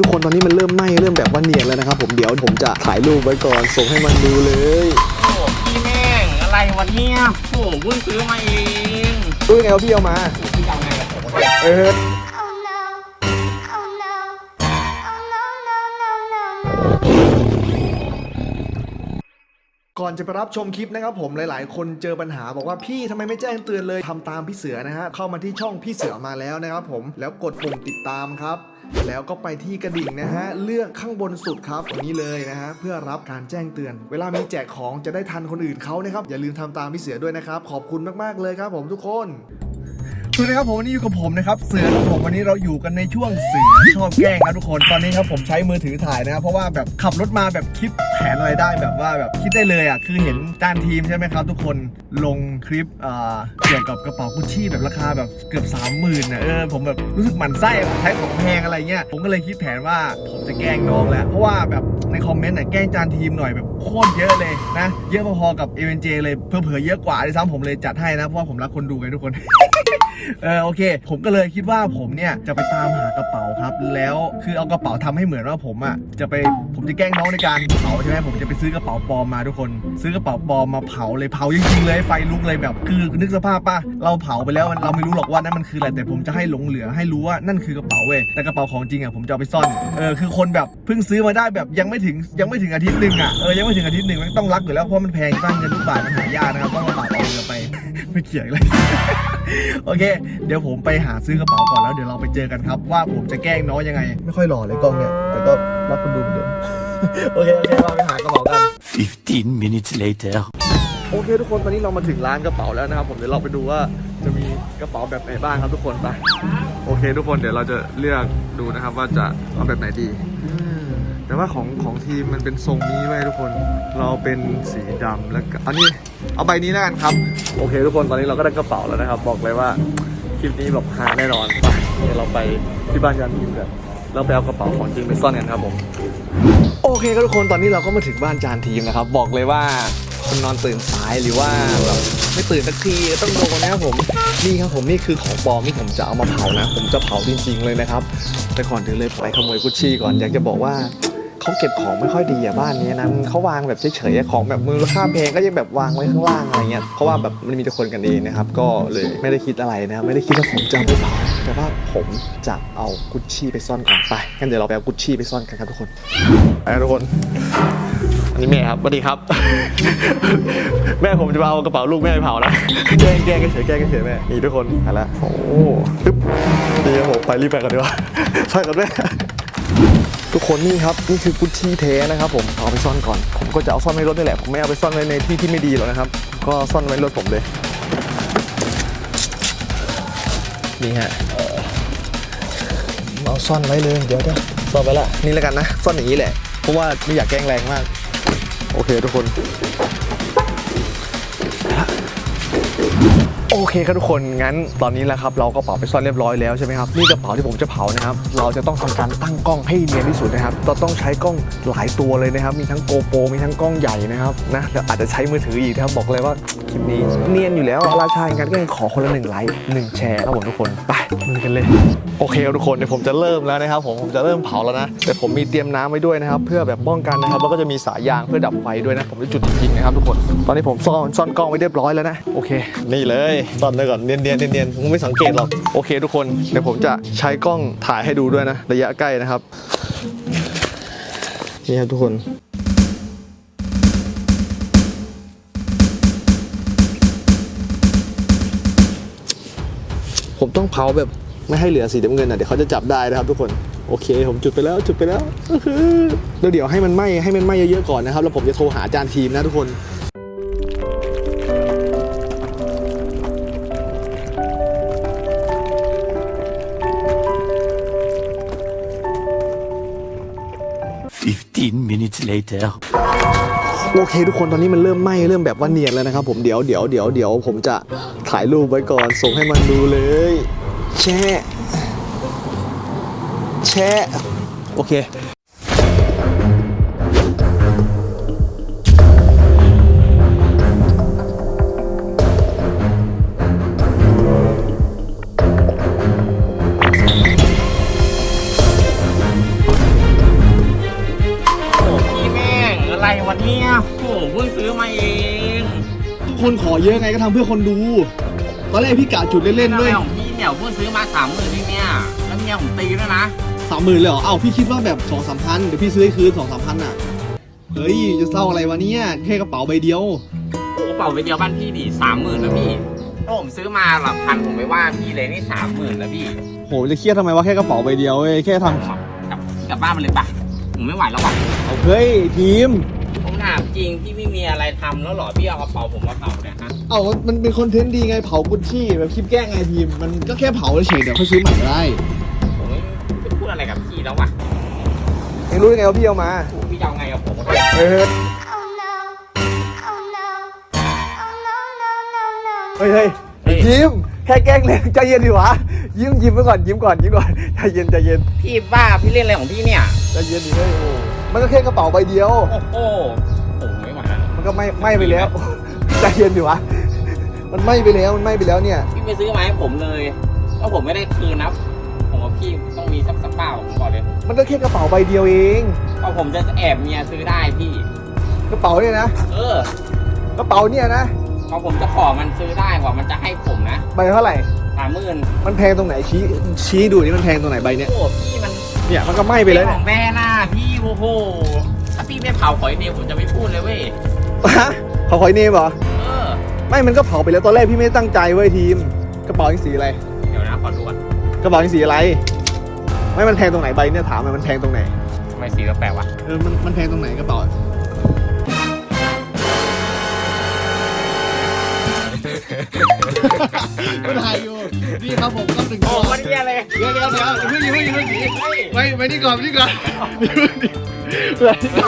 ทุกคนตอนนี้มันเริ่มไหม้เริ่มแบบว่าเนียนแล้วนะครับผมเดี๋ยวผมจะถ่ายรูปไว้ก่อนส่งให้มันดูเลยโอ้พี่แม่งอะไรวะเนี่ยโอ้เพิ่งซื้อมาเองรู้ยังไงว่าพี่เอามาพี่เอาไงกับผมเออ ก่อนจะไปรับชมคลิปนะครับผมหลาย ๆ คนเจอปัญหาบอกว่าพี่ทำไมไม่แจ้งเตือนเลยทำตามพี่เสือนะฮะเข้ามาที่ช่องพี่เสือมาแล้วนะครับผมแล้วกดปุ่มติดตามครับ แล้วก็ไปที่กระดิ่งนะฮะเลือกข้างบนสุดครับตรงนี้เลยนะฮะเพื่อรับการแจ้งเตือน เวลามีแจกของจะได้ทันคนอื่นเขานะครับอย่าลืมทำตามพี่เสือด้วยนะครับขอบคุณมาก ๆ เลยครับผมทุกคนสวัสดีครับผมวันนี้อยู่กับผมนะครับเสือครับผมวันนี้เราอยู่กันในช่วงเสือชอบแกล้งครับทุกคนตอนนี้ครับผมใช้มือถือถ่ายนะครับเพราะว่าแบบขับรถมาแบบคิด แผนอะไรได้แบบว่าแบบคิดได้เลยอะคือเห็นจานทีมใช่ไหมครับ ทุกคนลงคลิปอ่าเกี่ยวกับกระเป๋ากุชชี่แบบราคาแบบเกือบสามหมื่นนะเออผมแบบรู้สึกหมันไส้ใช้ของแพงอะไรเงี้ยผมก็เลยคิดแผนว่าผมจะแกล้งน้องแหล้วเพราะว่าแบบในคอมเมนต์น่ะแกล้งจานทีมหน่อยแบบโคตรเยอะเลยนะ เยอะพอๆกับเอเวนเจเลยเพิ่มเผยเยอะกว่าด้วยซ้ำผมเลยจัดให้นะเพราะว่าผมรักคนดูไงทุกคน เออโอเค ผมก็เลยคิดว่าผมเนี่ยจะไปตามหากระเป๋าครับ แล้วคือเอากระเป๋าทำให้เหมือนว่าผมอะจะไปผมจะแกล้งน้องในการเผาใช่ไหมผมจะไปซื้อกระเป๋าปลอมมาทุกคน ซื้อกระเป๋าปลอมมาเผาเลยเผาจริงๆเลยไฟลุกเลยแบบคือนึกสภาพป่ะเราเผาไปแล้วเราไม่รู้หรอกว่านั่นมันคืออะไรแต่ผมจะให้หลงเหลือให้รู้ว่านั่นคือกระเป๋าเว้ยแต่กระเป๋าของจริงอะผมจะเอาไปซ่อนเออคือคนแบบเพิ่งซื้อมาได้แบบยังไม่ถึงยังไม่ถึงอาทิตย์หนึ่งอะเออยังไม่ถึงอาทิตย์หนึ่งมันต้องรักอยู่แล้วเพราะมันแพงบ้านเงินทุกบาทมันหายากนะครับต้องเอาบาทเอาเรือไป ไม่เขียนเลย โอเค เดี๋ยวผมไปหาซื้อกระเป๋าก่อนแล้วเดี๋ยวเราไปเจอกันครับ ว่าผมจะแกล้งน้องยังไง ไม่ค่อยหล่อเลยกล้องเนี่ย แต่ก็รักคนดูเหมือนเดิม โอเค โอเคเราไปหากระเป๋ากัน 15 minutes later. โอเคทุกคนตอนนี้เรามาถึงร้านกระเป๋าแล้วนะครับผมเดี๋ยวเราไปดูว่าจะมีกระเป๋าแบบไหนบ้างครับทุกคนไปโอเค ทุกคนเดี๋ยวเราจะเลือกดูนะครับว่าจะเอาแบบไหนดีอืมแต่ว่าของของทีมมันเป็นทรงนี้ไว้ยทุกคน เราเป็นสีดำแล้วก็อันนี้ เอาใบนี้แล้วกันครับ โอเค ทุกคนตอนนี้เราก็ได้กระเป๋าแล้วนะครับ บอกเลยว่าคลิปนี้แบบหาแน่นอนไปเดี๋ยวเราไปที่บ้านยันทีมกันเราไปเอากระเป๋าของจริงไปซ่อนกันครับผม โอเคครับทุกคนตอนนี้เราก็มาถึงบ้านจานทีมนะครับ บอกเลยว่าคนนอนตื่นสายหรือว่าแบบไม่ตื่นสักทีต้องโดนนะครับผมนี่ครับผมนี่คือของปลอมที่ผมจะเอามาเผานะ ผมจะเผาจริงๆเลยนะครับ แต่ก่อนถึงเลยไปขโมยกุชชี่ก่อนอยากจะบอกว่า เขาเก็บของไม่ค่อยดีอะบ้านนี้นั้นเขาวางแบบเฉยๆของแบบมูลค่าแพลงก็ยังแบบวางไว้ข้างล่างอะไรเงี้ยเพราะว่าแบบมันมีแต่คนกันเองนะครับก็เลยไม่ได้คิดอะไรนะไม่ได้คิดว่าผมจะเอาไปเผาแต่ว่าผมจะเอากุชชี่ไปซ่อนก่อนไปงั้นเดี๋ยวเราไปเอากุชชี่ไปซ่อนกันครับทุกคนไปทุกคนอันนี้แม่ครับสวัสดีครับ แม่ผมจะมาเอากระเป๋าลูกแม่ไปเผานะแกล้งแกล้งเฉยแกล้งเฉยแม่นี่ทุกคนไปละโอ้ปึ๊บนี่ครับผมไปรีบไปกันดีกว่าไปกันแม่ ทุกคนนี่ครับนี่คือกุชชี่เทนะครับผมเอาไปซ่อนก่อน ผมก็จะเอาซ่อนไว้รถนี่แหละผมไม่เอาไปซ่อนไว้ในที่ที่ไม่ดีหรอกนะครับ ก็ซ่อนไว้รถผมเลยนี่ฮะเอาซ่อนไว้เลยเดี๋ยวเดี๋ยวซ่อนไว้ละนี่แล้วกันนะซ่อนอย่างนี้แหละเพราะว่าไม่อยากแกล้งแรงมาก โอเคทุกคน โอเคครับทุกคนงั้นตอนนี้แหละครับเราก็เป๋าไปซ่อนเรียบร้อยแล้วใช่ไหมครับนี่กระเป๋าที่ผมจะเผานะครับ เราจะต้องทำการตั้งกล้องให้เนียนที่สุดนะครับเราต้องใช้กล้องหลายตัวเลยนะครับ มีทั้งโกโปรมีทั้งกล้องใหญ่นะครับนะแล้วอาจจะใช้มือถืออีกนะครับบอกเลยว่า ลิปนี้ เนียนอยู่แล้วราชาอย่างนั้นก็ยังขอคนละหนึ่งไลค์หนึ่งแชร์ครับผมทุกคนไปลุยกันเลย โอเคครับทุกคนเดี๋ยวผมจะเริ่มแล้วนะครับผมผมจะเริ่มเผาแล้วนะแต่ผมมีเตรียมน้ำไว้ด้วยนะครับ เพื่อแบบป้องกันนะครับแล้วก็จะมีสายยางเพื่อดับไฟด้วยนะ ผมจะจุดจริงๆนะครับทุกคน ตอนนี้ผมซ่อนซ่อนกล้องไว้เรียบร้อยแล้วนะโอเค นี่เลยซ่อนไว้ก่อนเนียนๆเนียนๆผมไม่สังเกตหรอกโอเค ทุกคนเดี๋ยวผมจะใช้กล้องถ่ายให้ดูด้วยนะ ระยะใกล้นะครับนี่ครับทุกคน ผมต้องเผาแบบไม่ให้เหลือสีน้ำเงินอะเดี๋ยวเขาจะจับได้นะครับทุกคนโอเค ผมจุดไปแล้วจุดไปแล้วแล้วเดี๋ยวให้มันไหม้ให้มันไหม้เยอะๆก่อนนะครับ แล้วผมจะโทรหาอาจารย์ทีมนะทุกคน15 minutes later. โอเค ทุกคนตอนนี้มันเริ่มไหม้เริ่มแบบว่าเนียนแล้วนะครับผมเดี๋ยวเดี๋ยวเดี๋ยวเดี๋ยวผมจะถ่ายรูปไว้ก่อนส่งให้มันดูเลยแช่แช่โอเค เนี้ยโอ้โหเพิ่งซื้อมาเองทุกคนขอเยอะไงก็ทำเพื่อคนดู ตอนแรกพี่กะจุดเล่นๆด้วยของพี่เนี่ยเพิ่งซื้อมาสามหมื่นนี่เนี่ยแล้วเมียผมตีด้วยนะสามหมื่นเลยเหรอเอ้าพี่คิดว่าแบบสองสามพันเดี๋ยวพี่ซื้อให้คืนสองสามพันอะ เฮ้ยจะเศร้าอะไรวะเนี่ยแค่กระเป๋าใบเดียว โอ้โหเป่าไปเดียวบ้านพี่ดิสามหมื่นแล้วพี่ถ้าผมซื้อมาหลักพันผมไม่ว่าพี่เลยนี่สามหมื่นแล้วพี่โหจะเครียดทำไมวะแค่กระเป๋าใบเดียวเว้ยแค่ทผมอะกลับกลับบ้านมาเลยปะผมไม่ไหวแล้วว่ะำเฮ้ยทีมผม ถามจริงพี่ไม่มีอะไรทำแล้วเหรอพี่เอากระเป๋าผมมาเป่าเนี่ยฮะเอ้ามันเป็นคอนเทนต์ดีไงเผากุชชี่แบบคลิปแกล้งไงทีมมันก็แค่เผาเฉยๆเดี๋ยวเขาซื้อใหม่ก็ได้ผมไม่ไปพูดอะไรกับพี่แล้วว่ะเองรู้ยังไงว่าพี่เอามาพี่จะเอาไงกับผมเฮ้ย Oh no. Oh no. Oh no, no, no, no. เฮ้ยเฮ้ยเฮ้ยทีมแค่แกล้งเล่นใจเย็นดีวะยิ้มยิ้มไว้ก่อนยิ้มก่อนยิ้มก่อนใจเย็นใจเย็นพี่บ้าพี่เล่นอะไรของพี่เนี่ย ใจเย็นดิเฮ้ยโอ้มันก็แค่กระเป๋าใบเดียว โอ้โหผ มไม่ไหวแล้วมันก็ไหม่ไหม่ไปแล้ว ใจเย็นดิวะ มันไหม่ไปแล้วมันไหม่ไปแล้วเนี่ย พี่ไปซื้อมาให้ผมเลยถ้าผมไม่ได้คืนนะผมกับพี่ต้องมีสักสักเปล่าผมบอกเลยมันก็แค่กระเป๋าใบเดียวเองเพราะผมจะแอบเมียซื้อได้พี่ กระเป๋าเนี่ยนะ เออ กระเป๋าเนี่ยนะพอผมจะขอมันซื้อได้กว่ามันจะให้ผมนะใบเท่าไหร่สามหมื่นมันแพงตรงไหนชี้ชี้ดูนี่มันแพงตรงไหนใบเนี้ยโอ้พี่มันเนี่ยมันก็ไหม้ไปเป็นแล้วขเนี่อยงแม่น่ะพี่โอ้โหถ้าพี่ไม่เผาขอยเดียวผมจะไม่พูดเลยเว้ย ฮะขอคอยเนมเหรอ เออ ไม่มันก็เผาไปแล้วตอนแรกพี่ไม่ได้ตั้งใจเว้ยทีม กระเป๋ายังสีอะไร เดี๋ยวนะขอดูก่อนกระเป๋ายังสีอะไร ไม่มันแพงตรงไหนใบเนี่ยถามมันมันแพงตรงไหน ทำไมสีแปลกๆวะเออ มันมันแพงตรงไหนกระเป๋า ก็ถ่ายอยู่ นี่ครับผมก็ถึงโอ้มันเหี้ยเลยเดี๋ยวเดี๋ยวเดี๋ยวเพิ่งยิงเพิ่งยิงเพิ่งยิงเฮ้ยไปไปนี่ก่อนไปนี่ก่อน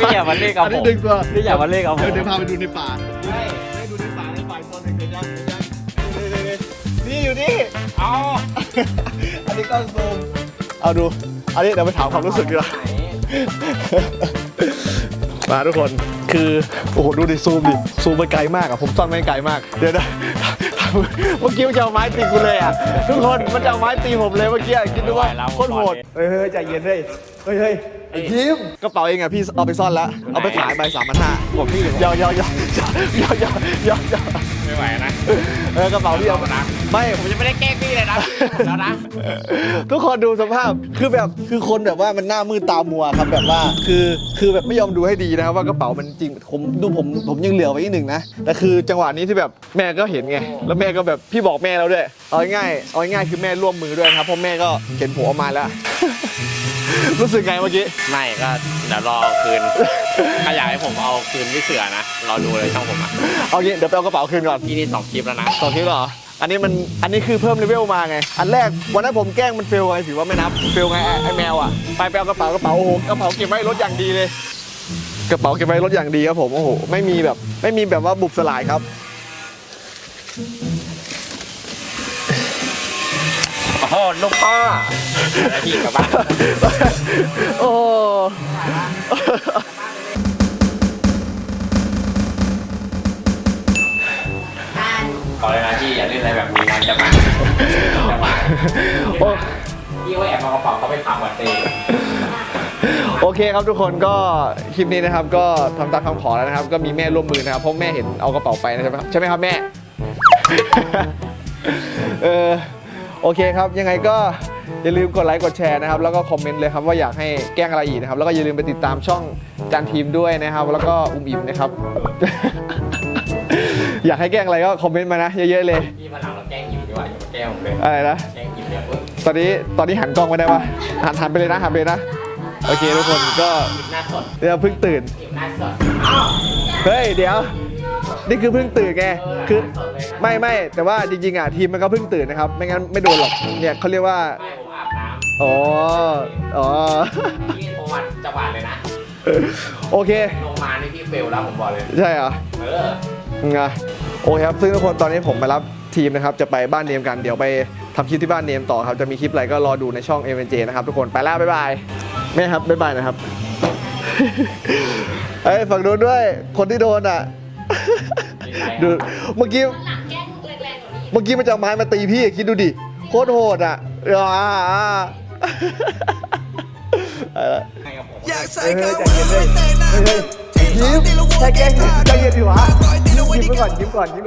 ไม่อย่ามาเล่นกับผมอันนี้ดึงตัวไม่อย่ามาเล่นกับผมเดี๋ยวเดี๋ยวพาไปดูในป่าเฮ้ยให้ดูในป่าในป่าตอนหนึ่งเดี๋ยวยังเดี๋ยวยังนี่อยู่นี่เอาอันนี้กล้องซูมเอาดู อันนี้เดี๋ยวไปถามความรู้สึกดีกว่ามาทุกคนคือโอ้โหดูดิซูมดิซูมไปไกลมากอะผมซ่อนไม่ไกลมาก เดี๋ยวนะเมื่อกี้มันจะเอาไม้ตีกูเลยอะทุกคนมันจะเอาไม้ตีผมเลยเมื่อกี้อะคิดดูว่าโคตรโหดเฮ้ยเฮ้ยใจเย็นเฮ้ยเฮ้ยเฮ้ยไอ้ ทีมกระเป๋าเองอะพี่เอาไปซ่อนแล้ว เอาไปขายใบสามพันห้าผมพี่ยาวยาวยาวยาวยาวยาวยาวไม่ไหวนะเออกระเป๋าพี่เอานะไม่ผมยังไม่ได้แกล้งพี่เลยนะพี่หมดแล้วนะทุกคนดูสภาพคือแบบคือคนแบบว่ามันหน้ามืดตามัวครับแบบว่าคือคือแบบไม่ยอมดูให้ดีนะครับว่ากระเป๋ามันจริงผมดูผมผมยังเหลือไว้อีกหนึ่งนะแต่คือจังหวะนี้ที่แบบแม่ก็เห็นไงแล้วแม่ก็แบบพี่บอกแม่แล้วด้วยเอาง่ายๆเอาง่ายๆคือแม่ร่วมมือด้วยนะครับเพราะแม่ก็เห็นผมออกมาแล้ว รู้สึกไงเมื่อกี้ ไม่ก็เดี๋ยวรอคืนถ้าอยากให้ผมเอาคืนพี่เสือนะ รอดูเลยช่องผมอะเอางี้เดี๋ยวไปเอากระเป๋าคืนก่อนพี่นี่สองคลิปแล้วนะสองคลิปเหรอ อันนี้มัน อันนี้คือเพิ่มเลเวลมาไง อันแรกวันนั้นผมแกล้งมันเฟลไงถือว่าไม่นับ เฟลไงไอ้ไอ้แมวอะ ไปไปเอากระเป๋ากระเป๋าโอ้โหกระเป๋าเก็บไว้รถอย่างดีเลย กระเป๋าเก็บไว้รถอย่างดีครับผม โอ้โห ไม่มีแบบ ไม่มีแบบว่าบุบสลายครับ โอ้โหลูกพ่อแล้วพี่กลับบ้านโอ้ขอเลยนะพี่อย่าเล่นอะไรแบบนี้นะจะมาจะมาโอ้พี่ว่าแอบเอากระเป๋าเขาไปทำก่อนเองโอเคครับทุกคนก็คลิปนี้นะครับ ก็ทำตามคำขอแล้วนะครับ ก็มีแม่ร่วมมือนะครับเพราะแม่เห็นเอากระเป๋าไปนะใช่ไหมใช่ไหมครับแม่ เออ โอเคครับ ยังไงก็อย่าลืมกดไลค์กดแชร์นะครับแล้วก็คอมเมนต์เลยครับว่าอยากให้แกล้งอะไรอีกนะครับ แล้วก็อย่าลืมไปติดตามช่องจานทีมด้วยนะครับ แล้วก็อุ้มอิ่มนะครับ อยากให้แกล้งอะไรก็คอมเมนต์มานะเยอะๆเลย พี่มาหลังเราแกล้งหิวดีกว่าอย่ามาแกล้งผมเลยอะไรนะ แกล้งหิวเดี๋ยวเพิ่งตอนนี้ตอนนี้หันกล้องไปได้ปะหันหันไปเลยนะหันไปเลยนะโอเคทุกคนก็หิวหน้าสด เดี๋ยวเพิ่งตื่นหิวหน้าสดอ้าวเฮ้ยเดี๋ยว นี่คือเพิ่งตื่นไงคือไม่ไม่แต่ว่าจริงๆอะทีมมันก็เพิ่งตื่นนะครับไม่งั้นไม่โดนหรอกเนี่ยเขาเรียกว่าไม่ผมอาบน้อ๋ออ๋อำพี่โทรมาจังหวะเลยนะโอเคลงมานี่พี่เฟลแล้วผมบอกเลยใช่เหรอเออไงโอเคครับซึ่งทุกคนตอนนี้ผมมารับทีมนะครับจะไปบ้านเนมกันเดี๋ยวไปทำคลิปที่บ้านเนมต่อครับจะมีคลิปอะไรก็รอดูในช่อง m อ j นะครับทุกคนไปแล้วบ๊ายบายแม่ครับบ๊ายบายนะครับเอ้ยฝั่งโดนด้วยคนที่โดนอะ ดูเมื่อกี้หลังแกล้งแรงๆกว่านี้เมื่อกี้มันจะเอาไม้มาตีพี่คิดดูดิโคตรโหดอะอ่าอ่าเอาละให้กับผมอยากใส่เขาไว้ในหน้าเฮ้ยเฮ้ยที่ทีสองมตีละวแค่แกล้งใจเย็นดีวะยิ้มไปก่อนยิ้มก่อนยิ้มก่อน